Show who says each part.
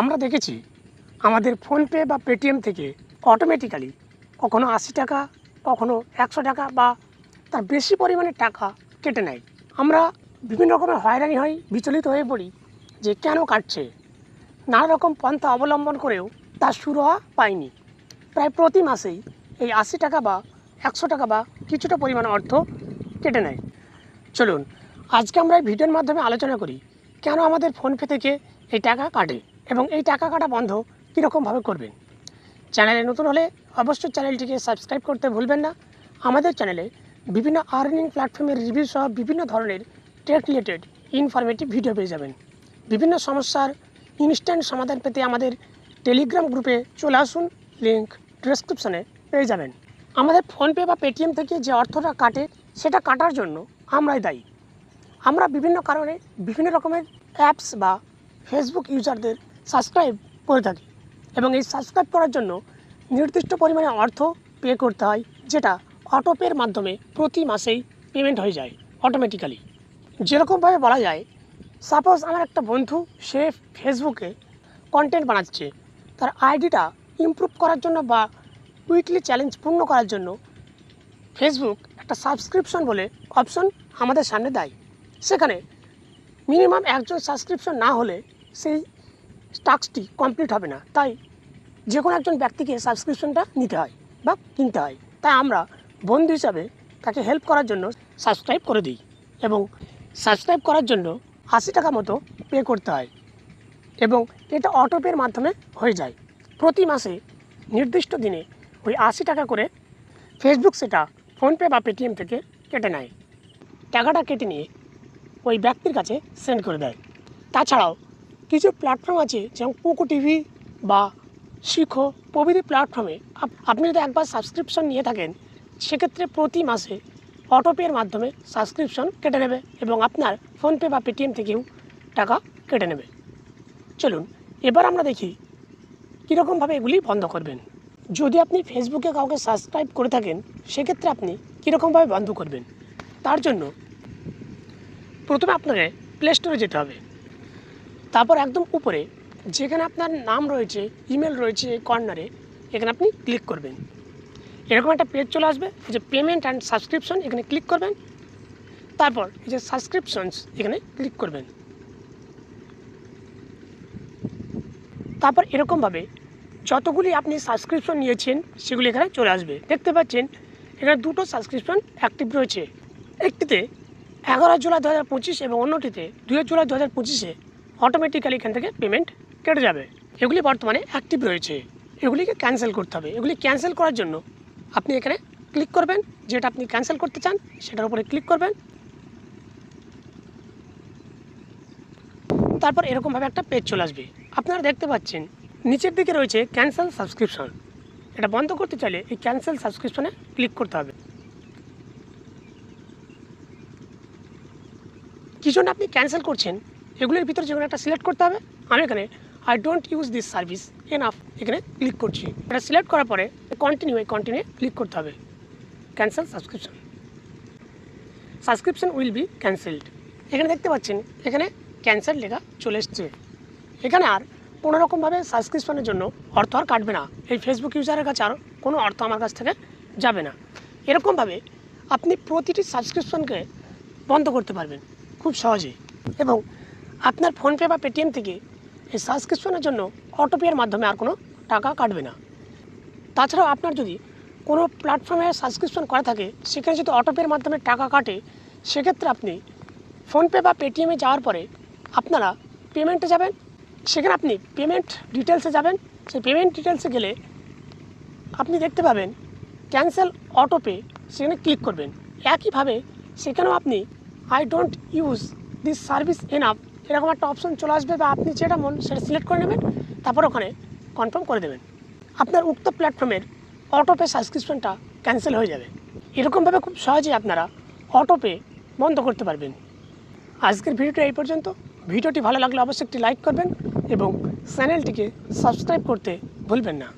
Speaker 1: আমরা দেখেছি আমাদের ফোনপে বা পেটিএম থেকে অটোমেটিক্যালি কখনো আশি টাকা, কখনো একশো টাকা বা তার বেশি পরিমাণে টাকা কেটে নেয়। আমরা বিভিন্ন রকমের হয়রানি হই, বিচলিত হয়ে পড়ি যে কেন কাটছে। নানা রকম পন্থা অবলম্বন করেও তার সুরাহা পাইনি। প্রায় প্রতি মাসেই এই আশি টাকা বা একশো টাকা বা কিছুটা পরিমাণ অর্থ কেটে নেয়। চলুন, আজকে আমরা এই ভিডিওর মাধ্যমে আলোচনা করি, কেন আমাদের ফোনপে থেকে এই টাকা কাটে? এবং এই টাকা কাটা বন্ধ কীরকমভাবে করবেন? চ্যানেলে নতুন হলে অবশ্যই চ্যানেলটিকে সাবস্ক্রাইব করতে ভুলবেন না। আমাদের চ্যানেলে বিভিন্ন আর্নিং প্ল্যাটফর্মের রিভিউ সহ বিভিন্ন ধরনের টেক রিলেটেড ইনফরমেটিভ ভিডিও পেয়ে যাবেন। বিভিন্ন সমস্যার ইনস্ট্যান্ট সমাধান পেতে আমাদের টেলিগ্রাম গ্রুপে চলে আসুন লিঙ্ক ডিসক্রিপশনে পেয়ে যাবেন। আমাদের ফোনপে বা পেটিএম থেকে যে অর্থটা কাটে, সেটা কাটার জন্য আমরাই দায়ী। আমরা বিভিন্ন কারণে বিভিন্ন রকমের অ্যাপস বা ফেসবুক ইউজারদের সাবস্ক্রাইব করে থাকি। এবং এই সাবস্ক্রাইব করার জন্য নির্দিষ্ট পরিমাণে অর্থ পে করতে হয়, যেটা অটোপের মাধ্যমে প্রতি মাসেই পেমেন্ট হয়ে যায় অটোমেটিক্যালি যেরকমভাবে বলা যায় সাপোজ আমার একটা বন্ধু, সে ফেসবুকে কন্টেন্ট বানাচ্ছে, তার আইডিটা ইমপ্রুভ করার জন্য বা উইকলি চ্যালেঞ্জ পূর্ণ করার জন্য ফেসবুক একটা সাবস্ক্রিপশন বলে অপশন আমাদের সামনে দেয়। সেখানে মিনিমাম একজন সাবস্ক্রিপশন না হলে সেই টাস্কটি কমপ্লিট হবে না। তাই যে কোনো একজন ব্যক্তিকে সাবস্ক্রিপশনটা নিতে হয় বা কিনতে হয়। তাই আমরা বন্ধু হিসাবে তাকে হেল্প করার জন্য সাবস্ক্রাইব করে দিই এবং সাবস্ক্রাইব করার জন্য আশি টাকা মতো পে করতে হয় এবং এটা অটোপের মাধ্যমে হয়ে যায়। প্রতি মাসে নির্দিষ্ট দিনে ওই আশি টাকা করে ফেসবুক সেটা ফোনপে বা পেটিএম থেকে কেটে নেয়। টাকাটা কেটে নিয়ে ওই ব্যক্তির কাছে সেন্ড করে দেয়। তাছাড়াও কিছু প্ল্যাটফর্ম আছে, যেমন পোকো টিভি বা শিখো প্রভৃতি প্ল্যাটফর্মে আপ- আপনি যদি একবার সাবস্ক্রিপশন নিয়ে থাকেন, সেক্ষেত্রে প্রতি মাসে অটোপের মাধ্যমে সাবস্ক্রিপশন কেটে নেবে এবং আপনার ফোনপে বা পেটিএম থেকেও টাকা কেটে নেবে। চলুন, এবার আমরা দেখি কীরকমভাবে এগুলি বন্ধ করবেন। যদি আপনি ফেসবুকে কাউকে সাবস্ক্রাইব করে থাকেন, সেক্ষেত্রে আপনি কীরকমভাবে বন্ধ করবেন? তার জন্য প্রথমে আপনাকে প্লে স্টোরে যেতে হবে। তারপর একদম উপরে, যেখানে আপনার নাম রয়েছে ইমেল রয়েছে কর্নারে এখানে আপনি ক্লিক করবেন। এরকম একটা পেজ চলে আসবে, এই যে পেমেন্ট অ্যান্ড সাবস্ক্রিপশন এখানে ক্লিক করবেন। তারপর এই যে সাবস্ক্রিপশনস এখানে ক্লিক করবেন। তারপর এরকমভাবে যতগুলি আপনি সাবস্ক্রিপশন নিয়েছেন, সেগুলি এখানে চলে আসবে। দেখতে পাচ্ছেন, এখানে দুটো সাবস্ক্রিপশন অ্যাক্টিভ রয়েছে। একটিতে এগারো জুলাই দু হাজার পঁচিশ এবং অন্যটিতে দুই জুলাই দু হাজার পঁচিশে অটোমেটিক্যালি এখান থেকে পেমেন্ট কেটে যাবে। এগুলি বর্তমানে অ্যাক্টিভ রয়েছে। এগুলিকে ক্যান্সেল করতে হবে। এগুলি ক্যান্সেল করার জন্য আপনি এখানে ক্লিক করবেন। যেটা আপনি ক্যান্সেল করতে চান, সেটার উপরে ক্লিক করবেন। তারপর এরকমভাবে একটা পেজ চলে আসবে। আপনারা দেখতে পাচ্ছেন, নিচের দিকে রয়েছে ক্যান্সেল সাবস্ক্রিপশন এটা বন্ধ করতে চাইলে এই ক্যান্সেল সাবস্ক্রিপশনে ক্লিক করতে হবে। কি জন্য আপনি ক্যান্সেল করছেন? এগুলির ভিতরে যে কোনো একটা সিলেক্ট করতে হবে, আমি এখানে I don't use this service enough এখানে ক্লিক করছি। এটা সিলেক্ট করার পরে কন্টিনিউ এই কন্টিনিউ ক্লিক করতে হবে। Cancel subscription subscription will be cancelled এখানে দেখতে পাচ্ছেন, এখানে ক্যান্সেল লেখা চলে এসছে। এখানে আর কোনো রকমভাবে সাবস্ক্রিপশনের জন্য অর্থ আর কাটবে না। এই ফেসবুক ইউজারের কাছে আর কোনো অর্থ আমার কাছ থেকে যাবে না। এরকমভাবে আপনি প্রতিটি সাবস্ক্রিপশনকে বন্ধ করতে পারবেন, খুব সহজেই। এবং আপনার ফোনপে বা পেটিএম থেকে এই সাবস্ক্রিপশনের জন্য অটোপের মাধ্যমে আর কোনো টাকা কাটবে না। তাছাড়াও আপনার যদি কোনো প্ল্যাটফর্মে সাবস্ক্রিপশন করা থাকে, সেখানে যদি অটোপের মাধ্যমে টাকা কাটে, সেক্ষেত্রে আপনি ফোনপে বা পেটিএমে যাওয়ার পরে আপনারা পেমেন্টে যাবেন। সেখানে আপনি পেমেন্ট ডিটেলসে যাবেন। সেই পেমেন্ট ডিটেলসে গেলে আপনি দেখতে পাবেন ক্যান্সেল অটোপে সেখানে ক্লিক করবেন। একইভাবে সেখানেও আপনি I don't use this service enough এরকম একটা অপশন চলে আসবে বা আপনি যেটা মন, সেটা সিলেক্ট করে নেবেন, তারপর ওখানে কনফার্ম করে দেবেন। আপনার উক্ত প্ল্যাটফর্মের অটোপে সাবস্ক্রিপশনটা ক্যান্সেল হয়ে যাবে। এরকমভাবে খুব সহজেই আপনারা অটোপে বন্ধ করতে পারবেন। আজকের ভিডিওটা এই পর্যন্ত। ভিডিওটি ভালো লাগলে অবশ্যই একটি লাইক করবেন এবং চ্যানেলটিকে সাবস্ক্রাইব করতে ভুলবেন না।